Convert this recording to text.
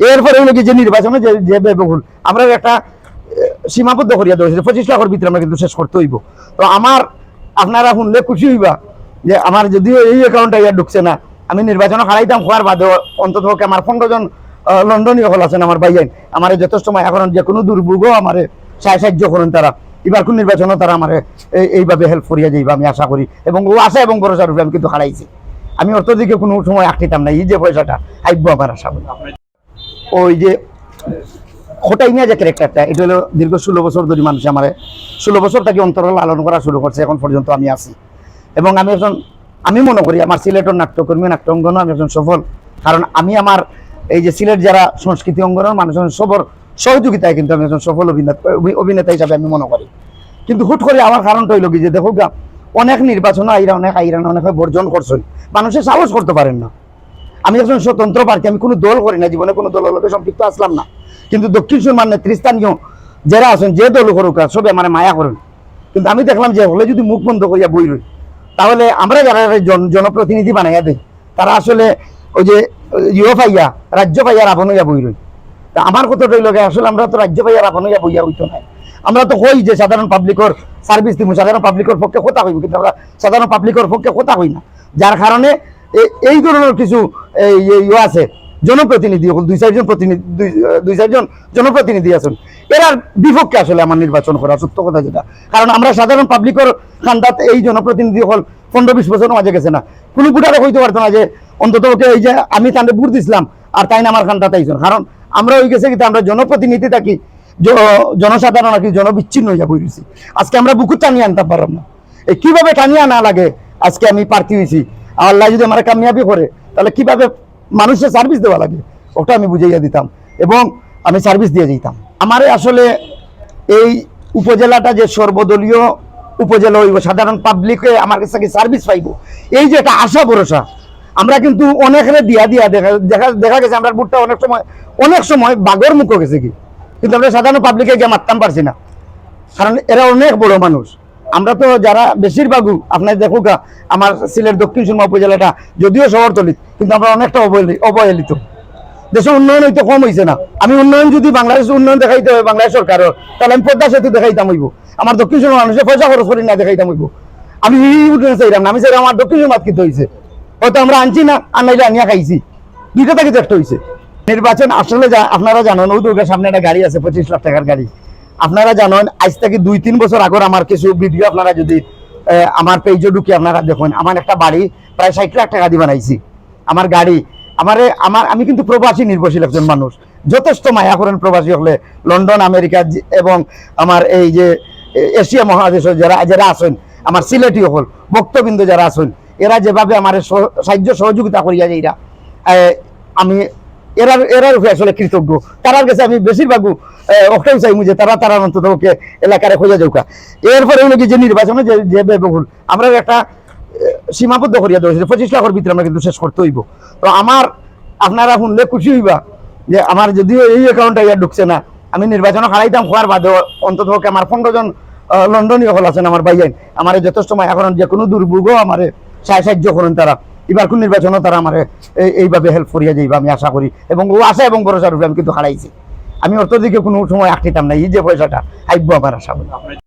এরপরে হলো কি যে নির্বাচনে যে যে ব্যয়বহুল আমরা একটা সীমাবদ্ধ করিয়া দেওয়া পঁচিশ লাখের ভিতরে আমরা কিন্তু শেষ করতে হইব। তো আমার আপনারা শুনলে খুশি হইবা যে আমার যদিও এই অ্যাকাউন্টটা ইয়া ঢুকছে না আমি নির্বাচনে হারাইতাম হওয়ার বাদেও অন্তত আমার পনেরো জন আহ, লন্ডনীয় হল আছেন আমার ভাইয়ান আমার যথেষ্ট করেন যে কোনো দুর্ভোগও আমার সাহায্য করেন তারা। এবার কোন নির্বাচনও তারা আমার এইভাবে হেল্প করিয়া যাইবা আমি আশা করি। এবং ও আশা এবং ভরসা রূপে আমি কিন্তু হারাইছি। আমি অর্থ দিকে কোনো সময় আটকিতাম না এই যে পয়সাটা আইব আমার আশা। করি ওই যে খোটাই নিয়ে যে ক্যারেক্টারটা এটা হলো দীর্ঘ ষোলো বছর ধরে মানুষ আমার, ষোলো বছর তাকে অন্তর লালন করা শুরু করছে, এখন পর্যন্ত আমি আছি। এবং আমি একজন, আমি মনে করি আমার সিলেটের নাট্যকর্মী নাট্যাঙ্গনও আমি একজন সফল। কারণ আমি আমার এই যে সিলেট যারা সংস্কৃতি অঙ্গনের মানুষের সবর সহযোগিতায় কিন্তু আমি একজন সফল অভিনেতা অভিনেতা হিসাবে আমি মনে করি। কিন্তু হুট করে আমার কারণটা হইল কি যে দেখো অনেক নির্বাচন আইরা, অনেক আইরান অনেক বর্জন করছেন। মানুষের সাহস করতে পারেন না। আমি একজন স্বতন্ত্র প্রার্থী, আমি কোনো দল করি না, জীবনে কোনো দলের লোকে সম্পৃক্ত আসলাম না। কিন্তু দক্ষিণ সুরমার নেতৃস্থানীয় যারা আছেন, যে দল করুক সবে আমার মায়া করেন। কিন্তু আমি দেখলাম যে হলে যদি মুখ বন্ধ করিয়া বই রই, তাহলে আমরা যারা জন- জনপ্রতিনিধি বানাইয়া দেয় তারা আসলে ওই যে ইয়ে পাইয়া রাজ্য পাইয়া রাবণ হইয়া বই রই। তা আমার কথা রইল আসলে আমরা তো রাজ্য পাইয়া রাবণ হইয়া বইয়া হইতো না আমরা তো হই যে সাধারণ পাবলিকর সার্ভিস দিব সাধারণ পাবলিকর পক্ষে কথা হইব কিন্তু আমরা সাধারণ পাবলিকর পক্ষে কথা হই না। যার কারণে এই ধরনের কিছু ইয়ে আছে। জনপ্রতিনিধি হল দুই, চারজন প্রতিনিধি, দুই- চারজন জনপ্রতিনিধি আছেন। এরার বিপক্ষে আসলে আমার নির্বাচন করা, সত্য কথা যেটা। কারণ আমরা সাধারণ পাবলিকর খান্দাত এই জনপ্রতিনিধি হল পনেরো, বিশ বছর মাঝে গেছে না। কোনো বুটারে হইতে পারতো না যে, অন্তত ওকে এই যে, আমি তান্ডে বুট দিছিলাম, আর তাই না আমার খান্দাতে আইসন কারণ আমরা হয়ে গেছে কিন্তু আমরা জনপ্রতিনিধি থাকি জনসাধারণ আর কি জনবিচ্ছিন্ন হয়ে যাব আজকে আমরা বুকুর টানিয়ে আনতে পারলাম না। কীভাবে টানিয়ে আনা লাগে, আজকে আমি প্রার্থী হয়েছি আল্লাহ যদি আমার কামিয়াবি করে, তাহলে কীভাবে মানুষের সার্ভিস দেওয়া লাগে? ওটা আমি বুঝাইয়া দিতাম এবং আমি সার্ভিস দিয়ে যেতাম আমারে আসলে এই উপজেলাটা যে সর্বদলীয় উপজেলা হইব, সাধারণ পাবলিকে আমার কাছে সার্ভিস পাইব? এই যে একটা আশা ভরসা। আমরা কিন্তু অনেকের দিয়া দিয়া দেখা দেখা দেখা গেছে, আমরা বুটটা অনেক সময় অনেক সময় বাগর মুখ গেছে কি? কিন্তু আমরা সাধারণ পাবলিকে গিয়ে মারতাম পারছি না। কারণ এরা অনেক বড় মানুষ। আমরা তো যারা বেশিরভাগই আপনার দেখুক, আমার সিলেট দক্ষিণ সুরমা উপজেলাটা যদিও শহরতলিত, কিন্তু আমরা অনেকটা অবহেলিত। দেশের উন্নয়ন হইতে কম হয়েছে না। আমি উন্নয়ন যদি বাংলাদেশের উন্নয়ন দেখাইতে হয়, বাংলাদেশ সরকারের তাহলে আমি পদ্মা সেতু দেখাইতাম হইব। আমার দক্ষিণ সুরমা মানুষের পয়সা খরচ করি না দেখাইতাম হইব। আমি উন্নয়ন চাইলাম আমি চাইলাম আমার দক্ষিণ সুরমাত কিন্তু হয়েছে হয়তো আমরা আনছি না, আর নাইলে আনিয়া খাইছি। দুইটা থেকে একটা হয়েছে নির্বাচন আসলে আপনারা জানেন ওই দুর্গার সামনে একটা গাড়ি আছে, পঁচিশ লাখ টাকার গাড়ি। আপনারা জানেন, আজ থেকে দুই, তিন বছর আগর আমার কিছু ভিডিও আপনারা যদি আমার পেজে ঢুকে আপনারা দেখুন, আমার একটা বাড়ি প্রায় ষাট লাখ টাকা দিয়ে বানাইছি। আমার গাড়ি, আমারে, আমার, আমি কিন্তু প্রবাসী নির্ভরশীল একজন মানুষ। যথেষ্ট মায়া করেন প্রবাসী হলে লন্ডন, আমেরিকা এবং আমার এই যে এশিয়া মহাদেশের যারা যারা আছেন, আমার সিলেটি হল, ভক্তবৃন্দ যারা আছেন, এরা যেভাবে আমার সাহায্য সহযোগিতা করিয়া যাইরা আমি এরার এরার উপরে আসলে কৃতজ্ঞ। তারার কাছে আমি বেশিরভাগ ওটাই চাইমু যে তারা তারা অন্তত ওকে এলাকারে খোঁজা যাউকা। এরপরে হলো কি যে নির্বাচনে যে যে ব্যয়বহুল, আমরা একটা সীমাবদ্ধ করিয়া দেওয়া পঁচিশ লাখের ভিতরে আমরা কিন্তু শেষ করতে হইব। তো আমার, আপনারা শুনলে খুশি হইবা যে আমার যদিও এই অ্যাকাউন্টটা ইয়া ঢুকছে না, আমি নির্বাচনে হারাইতাম হওয়ার বাদেও অন্তত আমার পনেরো জন লন্ডনীয় হল আছেন আমার ভাইয়ান আমার যথেষ্ট মায়া করেন যে কোনো দুর্ভোগও আমার সাহায্য করেন তারা। এবার কোন নির্বাচনও তারা আমার এইভাবে হেল্প করিয়া যাইবা, আমি আশা করি। এবং ও আশা এবং ভরসা রূপে আমি কিন্তু হারাইছি। আমি অর্থ দিকে কোনো সময় আটকিতাম না, এই যে পয়সাটা আইব আমার আশা করি।